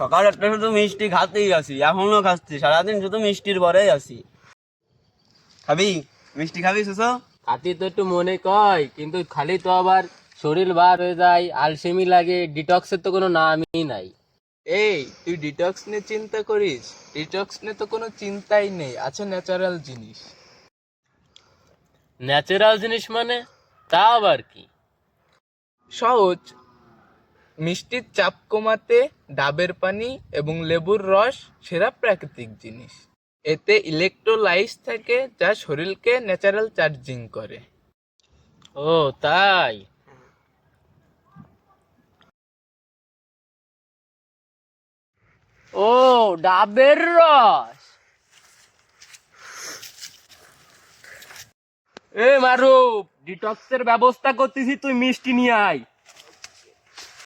সকাল একটা শুধু মিষ্টি খাতেই আসি এখনও খাচ্ছি সারাদিন শুধু মিষ্টির পরেই আসি খাবি? মিষ্টি খাবি সুসো? খাতি তো একটু মনে কয় কিন্তু খালি তো আবার শরীর বার হয়ে যায় আলসেমি লাগে ডিটক্সের তো কোনো নামই নাই। এই তুই ডিটক্স নিয়ে চিন্তা করিস? ডিটক্স নিয়ে তো কোনো চিন্তাই নেই আছে ন্যাচারাল জিনিস। ন্যাচারাল জিনিস মানে? তা আবার কি? সহজ মিষ্টির চাপ কমাতে ডাবের পানি এবং লেবুর রস সেরা প্রাকৃতিক জিনিস। এতে ইলেকট্রোলাইস থাকে যা শরীরকে ন্যাচারাল চার্জিং করে। ও, তাই? ও, ডাবের রস। এ মারুপ ডিটক্সের ব্যবস্থা করতেছি, তুই মিষ্টি নিয়ে আয়।